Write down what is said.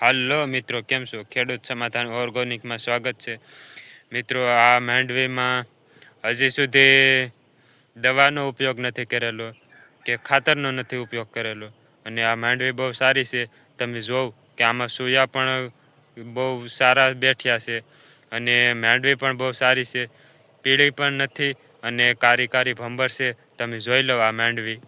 હાલો મિત્રો, કેમ છો? ખેડૂત સમાધાન ઓર્ગોનિકમાં સ્વાગત છે. મિત્રો, આ માંડવીમાં હજી સુધી દવાનો ઉપયોગ નથી કરેલો કે ખાતરનો નથી ઉપયોગ કરેલો. અને આ માંડવી બહુ સારી છે. તમે જોવ કે આમાં સૂયા પણ બહુ સારા બેઠ્યા છે. અને માંડવી પણ બહુ સારી છે. પીળી પણ નથી અને કારી કારી ભંબર છે. તમે જોઈ લો આ માંડવી.